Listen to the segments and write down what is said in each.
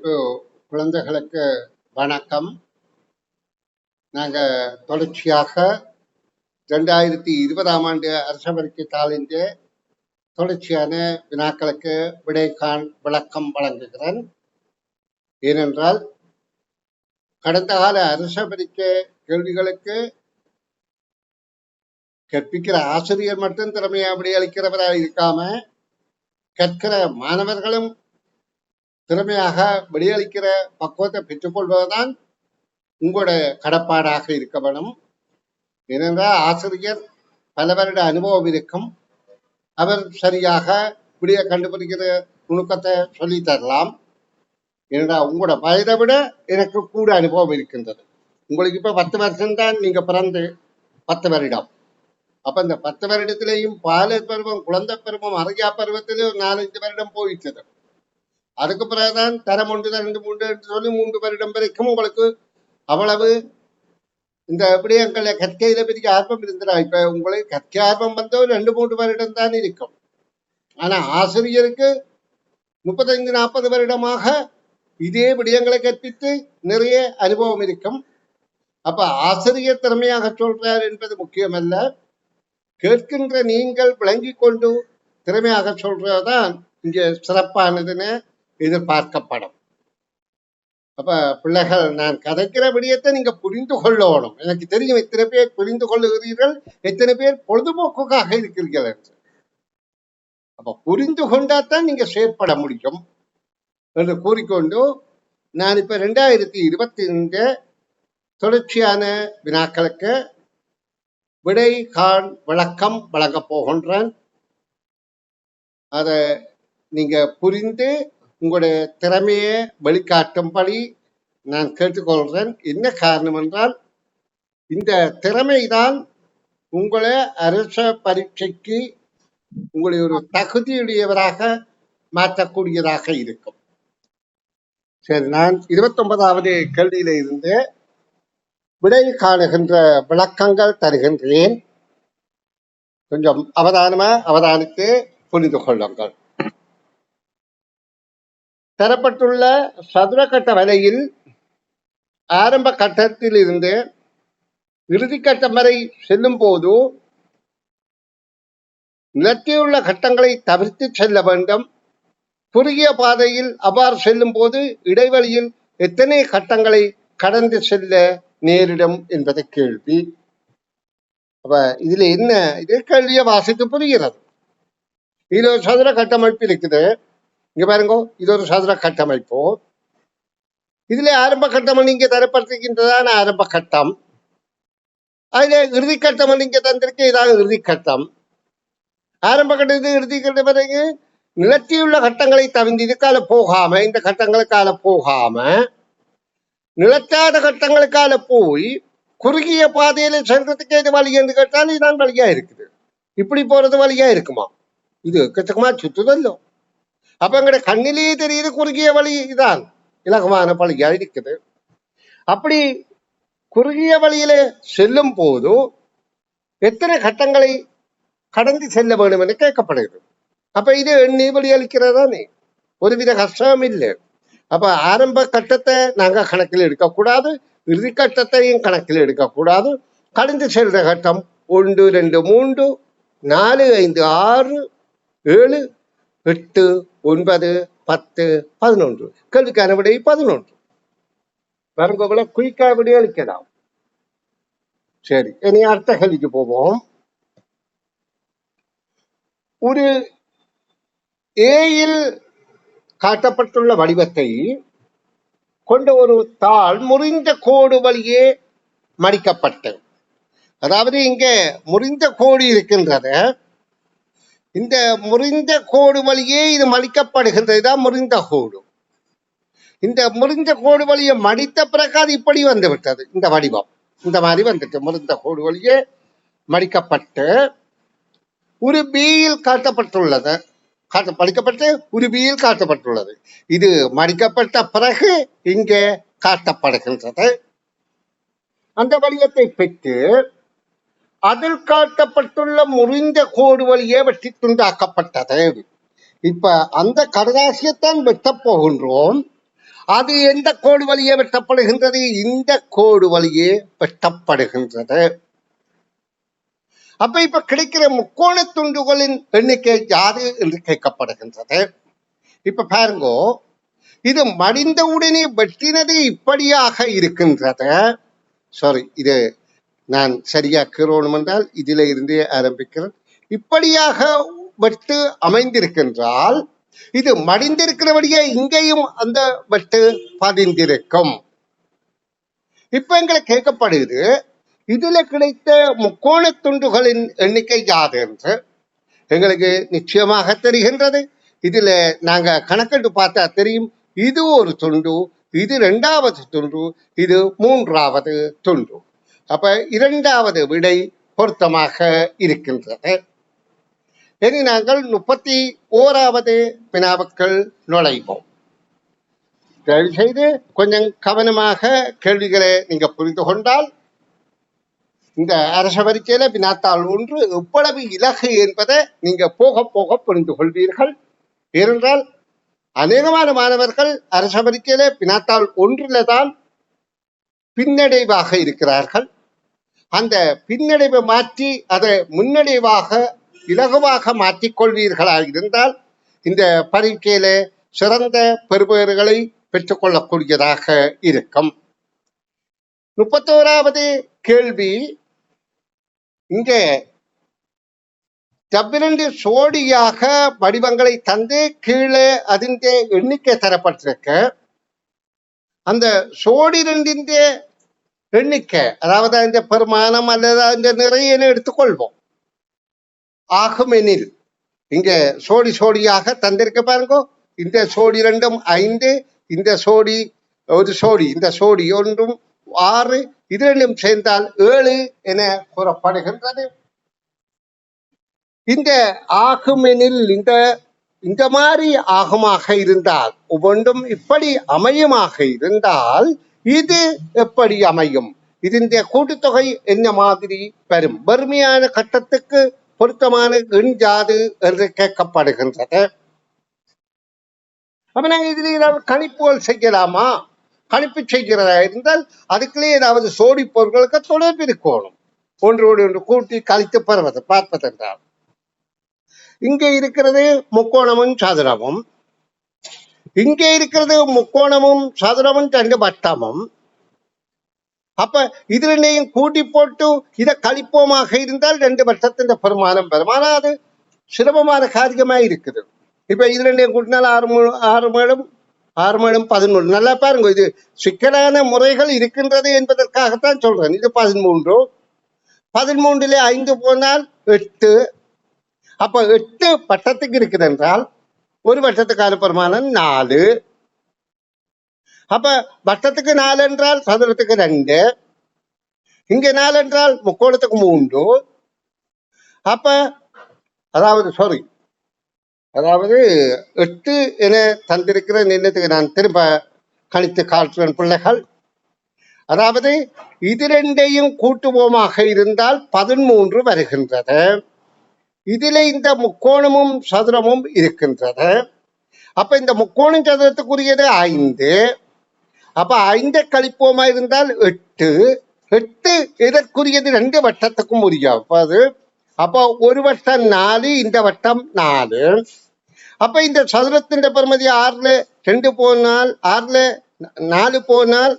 குழந்தைகளுக்கு வணக்கம். நாங்க தொடர்ச்சியாக ரெண்டாயிரத்தி இருபதாம் ஆண்டு அரச தாளிந்து தொடர்ச்சியான வினாக்களுக்கு விடை காண் விளக்கம் வழங்குகிறேன். ஏனென்றால் கடந்த கால அரச கேள்விகளுக்கு கற்பிக்கிற ஆசிரியர் மட்டும் திறமையை அப்படி அளிக்கிறவராக இருக்காம கற்கிற மாணவர்களும் திறமையாக விடையளிக்கிற பக்குவத்தை பெற்றுக்கொள்வதுதான் உங்களோட கடப்பாடாக இருக்க வேணும். ஏனென்றால் ஆசிரியர் பல வருட அனுபவம் இருக்கும். அவர் சரியாக விடிய கண்டுபிடிக்கிற நுணுக்கத்தை சொல்லி தரலாம். ஏனென்றால் உங்களோட வயதை விட எனக்கு கூட அனுபவம் இருக்கின்றது. உங்களுக்கு இப்போ பத்து வருஷம்தான் நீங்கள் நீங்க பிறந்து பத்து வருடம். அப்ப இந்த பத்து வருடத்திலேயும் பாலர் பருவம் குழந்தை பருவம் அறியா பருவத்திலே ஒரு நாலஞ்சு வருடம் போயிட்டது அதுக்கு பிறகுதான் தரம் ஒன்று ரெண்டு மூன்று என்று சொல்லி மூன்று வருடம் வரைக்கும் உங்களுக்கு அவ்வளவு. இந்த விடயங்களை கற்கையில பெரிய ஆர்வம் இருந்ததா? இப்ப உங்களுக்கு கற்கை ஆர்வம் வந்தோ ரெண்டு மூன்று வருடம் தான் இருக்கும். ஆனா ஆசிரியருக்கு முப்பத்தைந்து நாற்பது வருடமாக இதே விடயங்களை கற்பித்து நிறைய அனுபவம் இருக்கும். அப்ப ஆசிரியர் திறமையாக சொல்றார் என்பது முக்கியமல்ல. கேட்கின்ற நீங்கள் விளங்கி கொண்டு திறமையாக சொல்றதுதான் இங்க சிறப்பானதுன்னு எதிர்பார்க்கப்படும். அப்ப பிள்ளைகள் நான் கதைக்கிற விடயத்தை நீங்க புரிந்து கொள்ளணும். எனக்கு தெரியும் எத்தனை பேர் புரிந்து கொள்ளுகிறீர்கள் எத்தனை பேர் பொழுதுபோக்குக்காக இருக்கிறீர்கள் என்று. அப்ப புரிந்து கொண்டாதான் நீங்க செயற்பட முடியும் என்று கூறிக்கொண்டு நான் இப்ப ரெண்டாயிரத்தி இருபத்தி ரெண்டு தொடர்ச்சியான வினாக்களுக்கு விடை கான் விளக்கம் வழங்கப் போகின்றேன். அதை நீங்க புரிந்து உங்களுடைய திறமையை வெளிக்காட்டும்படி நான் கேட்டுக்கொள்கிறேன். என்ன காரணம் என்றால் இந்த திறமைதான் உங்களை அரச பரீட்சைக்கு உங்களை ஒரு தகுதியுடையவராக மாற்றக்கூடியதாக இருக்கும். சரி நான் இருபத்தொன்பதாவது கேள்வியில இருந்து விடை காணுகின்ற விளக்கங்கள் தருகின்றேன். கொஞ்சம் அவதானமா அவதானித்து புரிந்து கொள்ளுங்கள். தரப்பட்டுள்ள சதுர கட்ட வலையில் ஆரம்ப கட்டத்தில் இருந்து இறுதி கட்டம் வரை செல்லும் போது நிலத்தியுள்ள கட்டங்களை தவிர்த்து செல்ல வேண்டும். குறுகிய பாதையில் அவ்வாறு செல்லும் போது இடைவெளியில் எத்தனை கட்டங்களை கடந்து செல்ல நேரிடும் என்பது கேள்வி. அப்ப இதுல என்ன? இது கேள்வியை வாசித்து புரிகிறது. இதுல ஒரு சதுர கட்டமைப்பு இருக்குது. இங்க பாருங்க இது ஒரு சதுர கட்டமைப்பு. இதுல ஆரம்ப கட்டம் நீங்க தரப்படுத்துகின்றதான ஆரம்ப கட்டம். அதுல இறுதி கட்டம் நீங்க தந்திருக்க இதாக இறுதி கட்டம். ஆரம்ப கட்டத்து இறுதி கட்ட பிறகு நிலத்தியுள்ள கட்டங்களை தவிர்த்து இதுக்கால போகாம இந்த கட்டங்களுக்கால போகாம நிலத்தாத கட்டங்களுக்கால போய் குறுகிய பாதையில செல்றதுக்கு எது வழி என்று கேட்டால் இதுதான் வழியா இருக்குது. இப்படி போறது வழியா இருக்குமா? இது எக்கச்சக்கமா சுத்துதல்லோ அப்ப எங்கட கண்ணிலேயே தெரியுது குறுகிய வழி இதான் இலகுவான வழியா இருக்குது அப்படி குறுகிய வழியில செல்லும் போது எத்தனை கட்டங்களை கடந்து செல்ல வேண்டும் என்று கேட்கப்படுகிறது அப்ப இது எண்ணி வழி அளிக்கிறதானே ஒருவித கஷ்டம் இல்லை அப்ப ஆரம்ப கட்டத்தை நாங்க கணக்கில் எடுக்கக்கூடாது இறுதி கட்டத்தையும் கணக்கில் எடுக்கக்கூடாது கடந்து செல்ற கட்டம் ஒன்று ரெண்டு மூன்று நாலு ஐந்து ஆறு ஏழு எட்டு ஒன்பது பத்து பதினொன்று. கேள்விக்கான விடை பதினொன்று. வருங்கோல குயிக்கா விடை அளிக்கலாம் சரி இனி அடுத்த கேள்விக்கு போவோம். ஒரு ஏயில் காட்டப்பட்டுள்ள வடிவத்தை கொண்ட ஒரு தாள் முறிந்த கோடு வழியே மடிக்கப்பட்டது. அதாவது இங்க முறிந்த கோடு இருக்கின்றது. இந்த முறிந்த கோடு வழியே இது மடிக்கப்படுகின்றது தான் முறிந்த கோடு. இந்த முறிந்த கோடு வழியை மடித்த பிறகு அது இப்படி வந்து விட்டது. இந்த வடிவம். இந்த மாதிரி வந்துட்டு முறிந்த கோடு வழியே மடிக்கப்பட்டு ஒரு பியில் காட்டப்பட்டுள்ளது. காட்ட படிக்கப்பட்டு ஒரு பியில் காட்டப்பட்டுள்ளது. இது மடிக்கப்பட்ட பிறகு இங்கே காட்டப்படுகின்றது. அந்த வடிவத்தை பெற்று அதில் காட்டப்பட்டுள்ள முறிந்த கோடு வழியே வெட்டி துண்டாக்கப்பட்டது. இப்ப அந்த கடதாசியத்தான் வெட்டப் போகின்றோம். அது எந்த கோடு வழியே வெட்டப்படுகின்றது? இந்த கோடு வழியே வெட்டப்படுகின்றது. அப்ப இப்ப கிடைக்கிற முக்கோண துண்டுகளின் எண்ணிக்கை யாது என்று கேட்கப்படுகின்றது. இப்ப பாருங்கோ இது மடிந்தவுடனே வெட்டினது இப்படியாக இருக்கின்றது. சாரி இது நான் சரியா கீறணும் என்றால் இதில இருந்தே ஆரம்பிக்கிறேன் இப்படியாக வெட்டு அமைந்திருக்கின்றால் இது மடிந்திருக்கிறபடியே இங்கேயும் அந்த வெட்டு பதிந்திருக்கும். இப்ப எங்களுக்கு கேட்கப்படுது இதுல கிடைத்த முக்கோண துண்டுகளின் எண்ணிக்கை யாது என்று? எங்களுக்கு நிச்சயமாக தெரிகின்றது. இதுல நாங்க கணக்கெட்டு பார்த்தா தெரியும் இது ஒரு துண்டு இது இரண்டாவது துண்டு இது மூன்றாவது துண்டு. அப்ப இரண்டாவது விடை பொருத்தமாக இருக்கின்றது. இனி நாங்கள் முப்பத்தி ஓராவது வினாவுக்குள் நுழைவோம். தயவு செய்து கொஞ்சம் கவனமாக கேள்விகளை நீங்க புரிந்து கொண்டால் இந்த அரச பரீட்சையில வினாத்தாள் ஒன்று எவ்வளவு இலகு என்பதை நீங்க போக போக புரிந்து கொள்வீர்கள். ஏனென்றால் அநேகமான மாணவர்கள் அரச பரீட்சையில வினாத்தாள் ஒன்றில தான் பின்னடைவாக இருக்கிறார்கள். அந்த பின்னடைவை மாற்றி அதை முன்னடைவாக இலகுவாக மாற்றிக் கொள்வீர்களாக இருந்தால் இந்த பரீட்சையில சிறந்த பெறுபேறுகளை பெற்றுக்கொள்ளக்கூடியதாக இருக்கும். முப்பத்தோராவது கேள்வி இங்கே டபிரண்டு சோடியாக வடிவங்களை தந்து கீழே அதின் எண்ணிக்கை தரப்பட்டிருக்க. அந்த சோடி ரெண்டின் எண்ணிக்கை அதாவது அந்த பெருமானம் அல்லது அந்த நிறைய எடுத்துக்கொள்வோம். ஆகுமெனில் இங்க சோடி சோடியாக தந்திருக்க பாருங்க. இந்த சோடி ரெண்டும் ஐந்து இந்த சோடி ஒரு சோடி இந்த சோடி ஒன்றும் ஆறு இது ரெண்டும் சேர்ந்தால் ஏழு என கூறப்படுகின்றது. இந்த ஆகுமெனில் இந்த இந்த மாதிரி ஆகமாக இருந்தால் ஒவ்வொன்றும் இப்படி அமையுமாக இருந்தால் இது எப்படி அமையும்? இதன் கூட்டுத்தொகை என்ன மாதிரி வரும் வறுமையான கட்டத்துக்கு பொருத்தமான எண் ஜாது என்று கேட்கப்படுகின்றது. அப்ப நாங்க ஏதாவது கணிப்புகள் செய்யலாமா? கணிப்பு செய்கிறதா இருந்தால் அதுக்குள்ளே ஏதாவது சோடி பொருட்களுக்கு தொடர்பு இருக்கணும். ஒன்றோடு ஒன்று கூட்டி கழித்து பெறுவது பார்ப்பதென்றால் இங்கே இருக்கிறது முக்கோணமும் சதுரமும். இங்கே இருக்கிறது முக்கோணமும் சதுரமும் ரெண்டு வட்டமும். அப்ப இது ரெண்டையும் கூட்டி போட்டு இதை கழிப்போமாக இருந்தால் ரெண்டு வட்டத்தின் பெருமானம் பெறும் ஆனா அது சிரமமான காரியமா இருக்குது. இப்ப இது ரெண்டையும் கூட்டினால் ஆறு மூணு ஆறு மேலும் ஆறு மேலும் பதினொன்று. நல்லா பாருங்க இது சிக்கலான முறைகள் இருக்கின்றது என்பதற்காகத்தான் சொல்றேன். இது பதிமூன்று. பதிமூன்றிலே ஐந்து போனால் எட்டு. அப்ப எட்டு பட்டத்துக்கு இருக்குது என்றால் ஒரு வட்டத்துக்கான பெருமானம் நாலு. அப்ப வட்டத்துக்கு நாலு என்றால் சதுரத்துக்கு ரெண்டு. இங்க நாலு என்றால் முக்கோணத்துக்கு மூன்று. அப்ப அதாவது சாரி அதாவது எட்டு என தந்திருக்கிற நின்னத்துக்கு நான் திரும்ப கணித்து காட்டுறேன் பிள்ளைகள். அதாவது இது ரெண்டையும் கூட்டுவோமாக இருந்தால் பதிமூன்று வருகின்றது. இதிலே இந்த முக்கோணமும் சதுரமும் இருக்கின்றது. அப்ப இந்த முக்கோணம் சதுரத்துக்குரியது ஐந்து. அப்ப ஐந்தை கழிப்போமா இருந்தால் எட்டு. எட்டு இதற்குரியது ரெண்டு வட்டத்துக்கும் உரிய. அது அப்போ ஒரு வட்டம் நாலு இந்த வட்டம் நாலு. அப்ப இந்த சதுரத்தின் பெருமதி ஆறுல ரெண்டு போனால் ஆறுல நாலு போனால்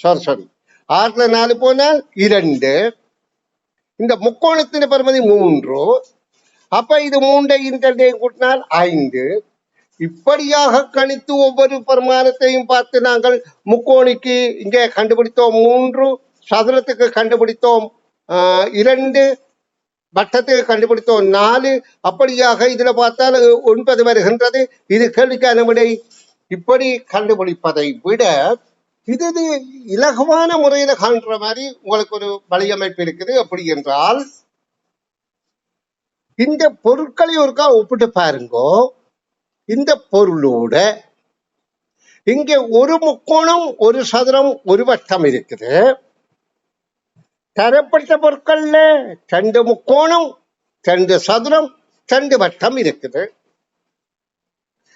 சாரி சாரி ஆறுல நாலு போனால் இரண்டு. இந்த முக்கோணத்தின் பெருமதி மூன்று. அப்ப இது மூண்டை இந்த கூட்டினால் ஐந்து. இப்படியாக கணித்து ஒவ்வொரு பிரமாணத்தையும் பார்த்து நாங்கள் முக்கோணிக்கு இங்கே கண்டுபிடித்தோம் மூன்று சதுரத்துக்கு கண்டுபிடித்தோம் ஆஹ், இரண்டு வட்டத்துக்கு கண்டுபிடித்தோம் நாலு. அப்படியாக இதுல பார்த்தால் ஒன்பது வருகின்றது. இது கேள்விக்கான விடை. இப்படி கண்டுபிடிப்பதை விட இது இது இலகுவான முறையில காண்ற மாதிரி உங்களுக்கு ஒரு வழியமைப்பு இருக்குது. அப்படி என்றால் இந்த பொருட்களை ஒருக்கா ஒப்பிட்டு பாருங்கோ இந்த பொருளோட இங்க ஒரு முக்கோணம் ஒரு சதுரம் ஒரு வட்டம் இருக்குது தரப்பட்ட பொருட்கள்ல ரெண்டு முக்கோணம் ரெண்டு சதுரம் ரெண்டு வட்டம் இருக்குது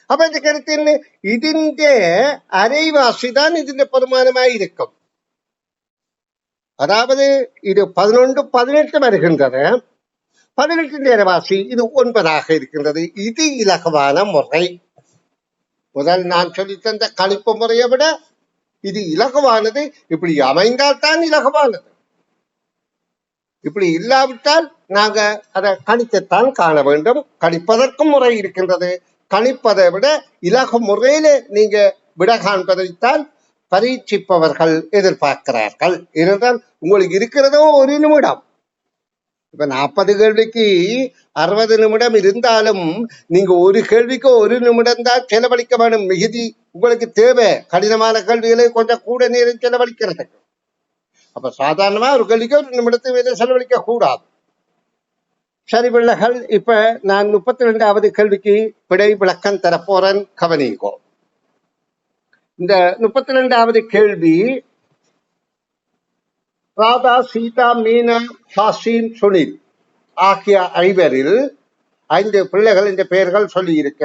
അപ്പൊ എന്റെ കരുത്തിന് ഇതിന്റെ അരൈവാസി தான் ഇതിന്റെ பெருமானமாயிருக்கும் அதாவது இது பதினொன்று பதினெட்டு வருகின்றது பதினெட்டு நேரவாசி இது ஒன்பதாக இருக்கின்றது. இது இலகுவான முறை. முதல் நான் சொல்லி தந்த கணிப்பு முறையை விட இது இலகுவானது. இப்படி அமைந்தால் தான் இலகுவானது. இப்படி இல்லாவிட்டால் நாங்க அதை கணிக்கத்தான் காண வேண்டும். கணிப்பதற்கும் முறை இருக்கின்றது. கணிப்பதை விட இலகு முறையில நீங்க விட காண்பதைத்தான் பரீட்சிப்பவர்கள் எதிர்பார்க்கிறார்கள். இருந்தால் உங்களுக்கு இருக்கிறதோ ஒரு நிமிடம். இப்ப நாற்பது கேள்விக்கு அறுபது நிமிடம் இருந்தாலும் நீங்க ஒரு கேள்விக்கு ஒரு நிமிடம் தான் செலவழிக்க வேண்டும் மிகுதி உங்களுக்கு தேவை. கடினமான கேள்விகளை கொஞ்சம் கூட நேரம் செலவழிக்கிறதுக்கு அப்ப சாதாரணமா ஒரு கேள்விக்கு ஒரு நிமிடத்தை மேல செலவழிக்க கூடாது. சரி பிள்ளைகள் இப்ப நான் முப்பத்தி ரெண்டாவது கேள்விக்கு விடை விளக்கம் தரப்போறேன். கவனிங்கோ இந்த முப்பத்தி ரெண்டாவது கேள்வி ராதா சீதா மீனா ஹாசின் சுனில் ஆகிய ஐவரில் ஐந்து பிள்ளைகள் இந்த பெயர்கள் சொல்லியிருக்க.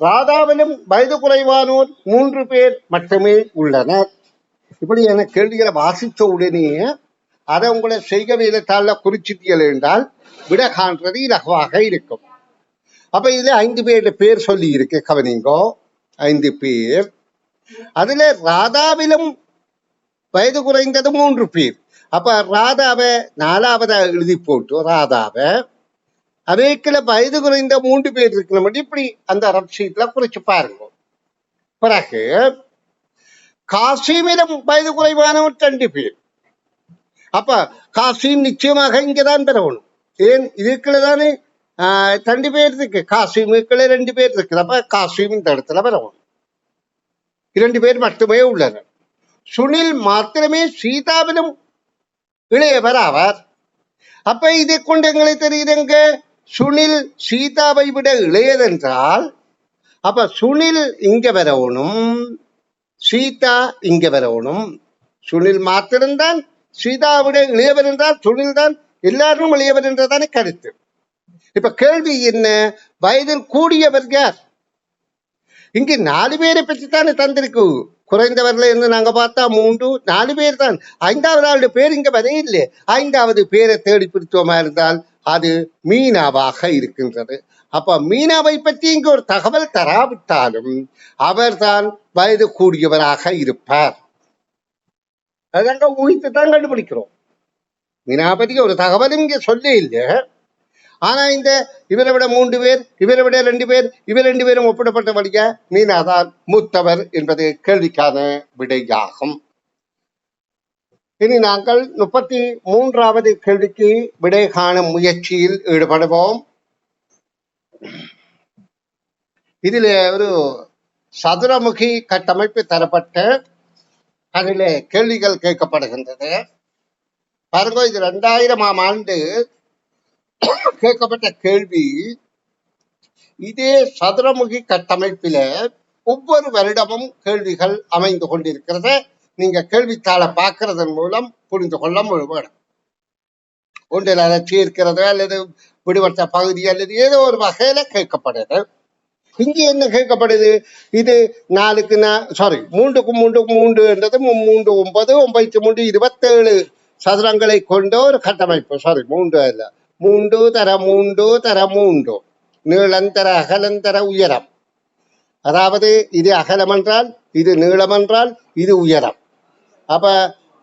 ராதாவிலும் வயது குறைவானோர் மூன்று பேர் மட்டுமே உள்ளனர். இப்படி என கேள்விகளை வாசித்த உடனே அதை உங்களை செய்கவையில தாழ குறிச்சிட்டீர்கள் என்றால் விட காண்றது இலகுவாக இருக்கும். அப்ப இதுல ஐந்து பேர் பேர் சொல்லி இருக்கு கவனிங்கோ. ஐந்து பேர். அதுல ராதாவிலும் வயது குறைந்தது மூன்று பேர் அப்ப ராதாவை நாலாவதா எழுதி போட்டு ராதாவை அவைக்குல வயது குறைந்த மூன்று பேர் இருக்கணும் இப்படி அந்த ரப்ஷீட்ல குறிச்சு பாருங்க பிறகு காசிமிடம் வயது குறைவானவர் ரெண்டு பேர் அப்ப காசிம் நிச்சயமாக இங்கதான் பெறணும் ஏன் இதுக்குள்ள தானே ரெண்டு பேர் இருக்கு காசிமுக்குள்ள ரெண்டு பேர் இருக்கு அப்ப காசிம் இந்த இடத்துல பெறணும் இரண்டு பேர் மட்டுமே உள்ளனர் சுனில் மாத்திரமே சீதாவிலும் இளையவர் ஆவார். அப்ப இதை கொண்டு எங்களை தெரியுதுங்க சுனில் சீதாவை விட இளையதென்றால் அப்ப சுனில் இங்க வரவனும் சீதா இங்க வரவனும் சுனில் மாத்திரம்தான் சீதாவிட இளையவர் என்றால் சுனில் தான் எல்லாரும் இளையவர் என்றதானே கருத்து. இப்ப கேள்வி என்ன? வயதில் கூடியவர் யார்? இங்கு நாலு பேரை பற்றி தானே தந்திருக்கு. குறைந்தவர்கள் என்று நாங்க பார்த்தா மூன்று நாலு பேர் தான். ஐந்தாவது ஆளுடைய பேர் இங்க இல்லை. ஐந்தாவது பேரை தேடி பிடித்தோமா இருந்தால் அது மீனாவாக இருக்கின்றது. அப்ப மீனாவை பற்றி இங்கு ஒரு தகவல் தராவிட்டாலும் அவர்தான் வயது கூடியவராக இருப்பார். அதாங்க ஊகித்து தான் கண்டுபிடிக்கிறோம். மீனா பற்றி ஒரு தகவலும் இங்க சொல்ல இல்லை. ஆனா இந்த இவரை விட மூன்று பேர் இவரை விட ரெண்டு பேர் இவர் ரெண்டு பேரும் ஒப்பிடப்பட்டபடியா மீனாதான் மூத்தவர் என்பது கேள்விக்கான விடையாகும். இனி நாங்கள் முப்பத்தி மூன்றாவது கேள்விக்கு விடை காணும் முயற்சியில் ஈடுபடுவோம். இதில் ஒரு சதுரமுகி கட்டமைப்பு தரப்பட்ட அதில் கேள்விகள் கேட்கப்படுகின்றது. பாருங்க இது ரெண்டாயிரமாம் ஆண்டு கேட்கப்பட்ட கேள்வி இதே சதுரமுகி கட்டமைப்பில ஒவ்வொரு வருடமும் கேள்விகள் அமைந்து கொண்டிருக்கிறத நீங்க கேள்வித்தாளை பார்க்கறதன் மூலம் புரிந்து கொள்ள முடியும். ஒன்றில் அலட்சி இருக்கிறது அல்லது விடுபட்ட பகுதி அல்லது ஏதோ ஒரு வகையில கேட்கப்படுது. இங்கே என்ன கேட்கப்படுது? இது நாலுக்கு சாரி மூன்றுக்கு மூன்றுக்கு மூன்று என்றது மூன்று ஒன்பது ஒன்பது மூன்று இருபத்தேழு சதுரங்களை கொண்ட ஒரு கட்டமைப்பு. சாரி மூன்று அல்ல. மூன்று தர மூன்று தர மூன்று. நீளந்தர அகலந்தர உயரம். அதாவது இது அகலம் என்றால் இது நீளம் என்றால் இது உயரம். அப்ப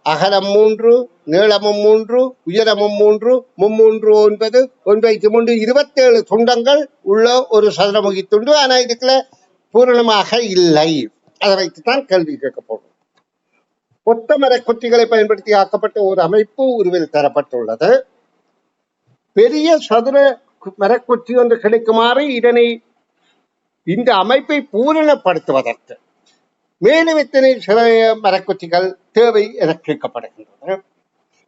அகலம் மூன்று நீளமும் மூன்று உயரமும் மூன்று மும்மூன்று ஒன்பது ஒன்பது மூன்று இருபத்தேழு துண்டங்கள் உள்ள ஒரு சதுரமுகி துண்டு. ஆனா இதுக்குள்ள பூரணமாக இல்லை. அதை வைத்துதான் கேள்வி கேட்க போகும் ஒத்த பயன்படுத்தி ஆக்கப்பட்ட ஒரு அமைப்பு உருவில் தரப்பட்டுள்ளது. பெரிய சதுர கு- ஒன்று கிடைக்குமாறு இதனை இந்த அமைப்பை பூரணப்படுத்துவதற்கு மேலும் இத்தனை சில மரக்குச்சிகள் தேவை என கேட்கப்படுகின்றன.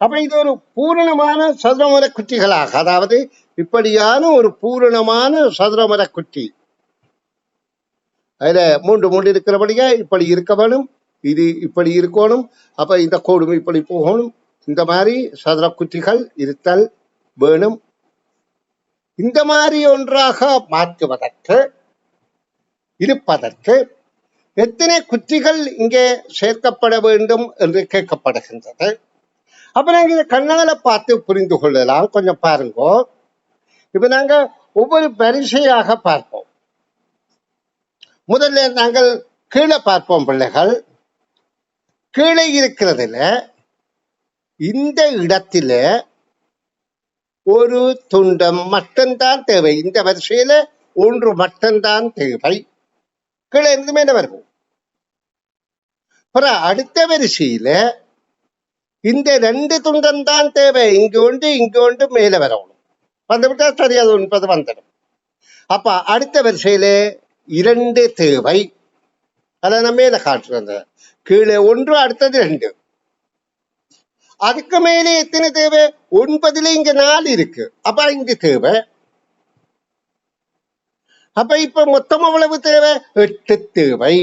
அப்ப இது ஒரு பூரணமான சதுரமர குச்சிகளாக அதாவது இப்படியான ஒரு பூரணமான சதுரமர குச்சி அதுல மூன்று மூன்று இருக்கிறபடியா இப்படி இருக்க வேணும் இது இப்படி இருக்கணும் அப்ப இந்த கோடும் இப்படி போகணும் இந்த மாதிரி சதுர குச்சிகள் இருத்தல் வேணும். இந்த மாதிரி ஒன்றாக மாற்றுவதற்கு இருப்பதற்கு எத்தனை குச்சிகள் இங்கே சேர்க்கப்பட வேண்டும் என்று கேட்கப்படுகின்றது. அப்ப நாங்க இதை கண்ணால பார்த்து புரிந்து கொள்ளலாம். கொஞ்சம் பாருங்க. இப்ப நாங்க ஒவ்வொரு வரிசையாக பார்ப்போம். முதல்ல நாங்கள் கீழே பார்ப்போம் பிள்ளைகள். கீழே இருக்கிறதுல இந்த இடத்துல ஒரு துண்டம் மட்டும்தான் தேவை. இந்த வரிசையில ஒன்று மட்டும்தான் தேவை. கீழே இருந்து மேல வரும்? அப்புறம் அடுத்த வரிசையில இந்த ரெண்டு துண்டம் தான் தேவை. இங்க ஒன்று இங்க ஒன்று மேல வரணும். வந்துவிட்டா சரியாது ஒன்பது வந்துடும். அப்ப அடுத்த வரிசையில இரண்டு தேவை. அதை நான் மேல காட்டுறேன். கீழே ஒன்று அடுத்தது ரெண்டு. அதுக்கு மேலே எத்தனை தேவை? ஒன்பதுல இங்க நாலு இருக்கு. அப்ப அஞ்சு தேவை. அப்ப இப்ப மொத்தம் அவ்வளவு தேவை? எட்டு தேவை.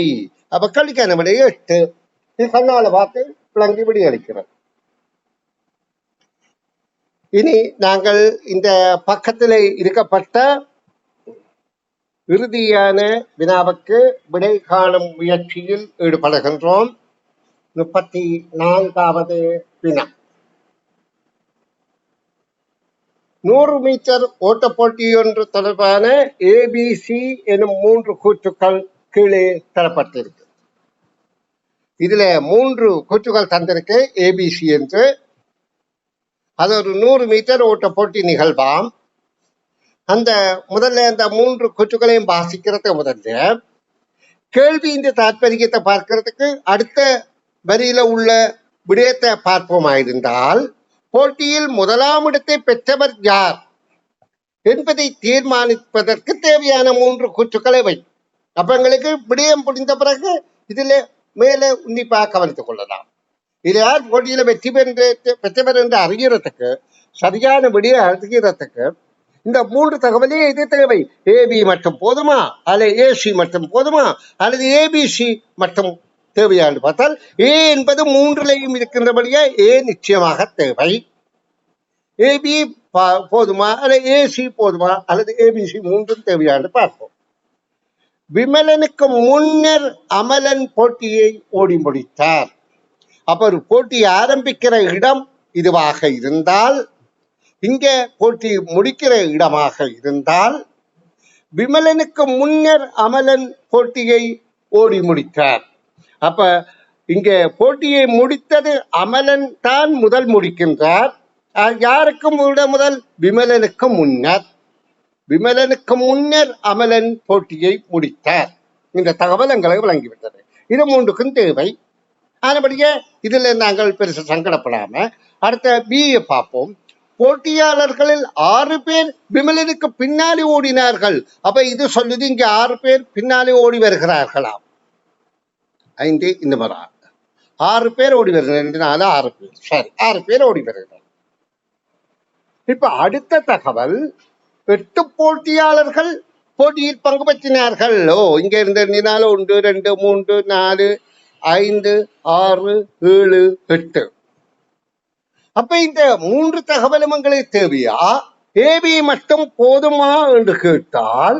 அப்ப கழிக்க விட எட்டு. இது கண்ணால பார்த்து விளங்கி விடி அளிக்கிறது இனி நாங்கள் இந்த பக்கத்தில் இருக்கப்பட்ட இறுதியான வினாவுக்கு விடை காணும் முயற்சியில் ஈடுபடுகின்றோம். முப்பத்தி நான்காவது வினா நூறு மீட்டர் ஓட்ட போட்டி ஒன்று தொடர்பான ஏபிசி எனும் மூன்று கூற்றுக்கள் கீழே தரப்பட்டிருக்கு. இதுல மூன்று கூற்றுகள் தந்திருக்கு ஏபிசி என்று. அது ஒரு நூறு மீட்டர் ஓட்ட போட்டி நிகழ்வாம். அந்த முதல்ல அந்த மூன்று கூற்றுகளையும் வாசிக்கிறது முதல்ல. கேள்வி இந்த தாற்பயத்தை பார்க்கிறதுக்கு அடுத்த வரியில உள்ள விடயத்தை பார்ப்போமாயிருந்தால் போட்டியில் முதலாம் இடத்தை பெற்றவர் யார்? என்பதை தீர்மானிப்பதற்கு தேவையான மூன்று கூற்றுக்களை வை. அப்ப எங்களுக்கு விடயம் புரிந்த பிறகு இதுல மேலே உன்னிப்பாக கவனித்துக் கொள்ளலாம். இது யார் போட்டியில வெற்றி பெற்று பெற்றவர் என்று அறிகிறதுக்கு சரியான விடிய அறிகிறதுக்கு இந்த மூன்று தகவலே இது தேவை ஏபி மட்டும் போதுமா? அல்லது ஏசி மட்டும் போதுமா? அல்லது ஏபிசி மட்டும் தேவையா என்று பார்த்தால் ஏ என்பது மூன்றிலையும் இருக்கின்றபடியே ஏ நிச்சயமாக தேவை. ஏபி போதுமா? அல்லது ஏசி போதுமா? அல்லது ஏபிசி மூன்றும் தேவையா என்று பார்ப்போம். விமலனுக்கு முன்னர் அமலன் போட்டியை ஓடி முடித்தார். அப்ப ஒரு போட்டி ஆரம்பிக்கிற இடம் இதுவாக இருந்தால் இங்கே போட்டி முடிக்கிற இடமாக இருந்தால் விமலனுக்கு முன்னர் அமலன் போட்டியை ஓடி முடித்தார். அப்ப இங்க போட்டியை முடித்தது அமலன் தான் முதல் முடிக்கின்றார். யாருக்கும் விட முதல்? விமலனுக்கு முன்னர். விமலனுக்கு முன்னர் அமலன் போட்டியை முடித்தார். இந்த தகவல் எங்களுக்கு வழங்கிவிட்டது. இது மூன்றுக்கும் தேவை. ஆனபடியே இதுல நாங்கள் பெருசு சங்கடப்படாம அடுத்த பிஏ பார்ப்போம். போட்டியாளர்களில் ஆறு பேர் விமலனுக்கு பின்னாலே ஓடினார்கள். அப்ப இது சொல்லுது இங்க ஆறு பேர் பின்னாலே ஓடி வருகிறார்களாம். ஐந்து இந்த மாதிரி ஆறு. ஆறு பேர் ஓடி வருகிறார் ரெண்டு நாலு ஆறு பேர். சாரி ஆறு பேர் ஓடி வருகிறார் இப்ப அடுத்த தகவல் எட்டு போட்டியாளர்கள் போட்டியில் பங்கு பெற்றினார்கள்? ஓ இங்க இருந்து ஒன்று ரெண்டு மூன்று நாலு ஐந்து ஆறு ஏழு எட்டு. அப்ப இந்த மூன்று தகவலும் எங்களுக்கு தேவையா ஏபி மட்டும் போதுமா? என்று கேட்டால்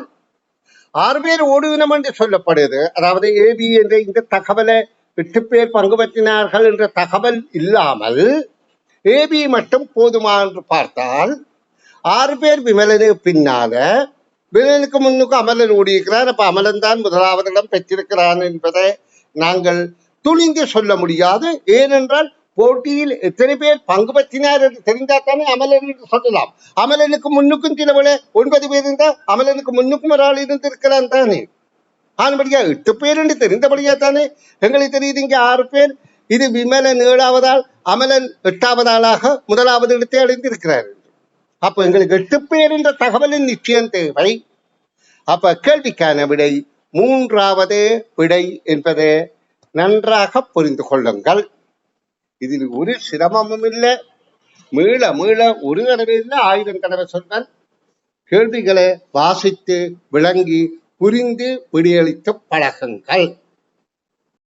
ஆறு பேர் ஓடுவினம் என்று சொல்லப்படுது. அதாவது ஏபி என்ற இந்த தகவலை எட்டு பேர் பங்கு பற்றினார்கள் என்ற தகவல் இல்லாமல் ஏபி மட்டும் போதுமா என்று பார்த்தால் ஆறு பேர் விமலனுக்கு பின்னால விமலனுக்கு முன்னுக்கு அமலன் ஓடியிருக்கிறார். அப்ப அமலன் தான் முதலாவது இடம் பெற்றிருக்கிறான் என்பதை நாங்கள் துணிந்து சொல்ல முடியாது. ஏனென்றால் போட்டியில் எத்தனை பேர் பங்கு பற்றினார் என்று தெரிந்தால் தானே அமலன் என்று சொல்லலாம். அமலனுக்கு முன்னுக்கும் சிலவள ஒன்பது பேர் இருந்தால் அமலனுக்கு முன்னுக்கும் ஒரு ஆள் இருந்திருக்கலாம் தானே. ஆனபடியா எட்டு பேர் என்று தெரிந்தபடியா தானே. எங்களுக்கு தெரியுது இங்கே ஆறு பேர். இது விமலன் ஏழாவதால் அமலன் எட்டாவது ஆளாக முதலாவது இடத்தை அடைந்திருக்கிறார் என்று. அப்ப எங்களுக்கு எட்டு பேர் என்ற தகவலின் நிச்சயம் தேவை. அப்ப கேள்விக்கான விடை மூன்றாவது விடை என்பது நன்றாக புரிந்து கொள்ளுங்கள். இதில் ஒரு சிரமமும் இல்லை. மீள மீள ஒரு தடவை இல்லை ஆயிரம் தடவை சொன்னான் கேள்விகளை வாசித்து விளங்கி புரிந்து விடியளித்த பழகங்கள்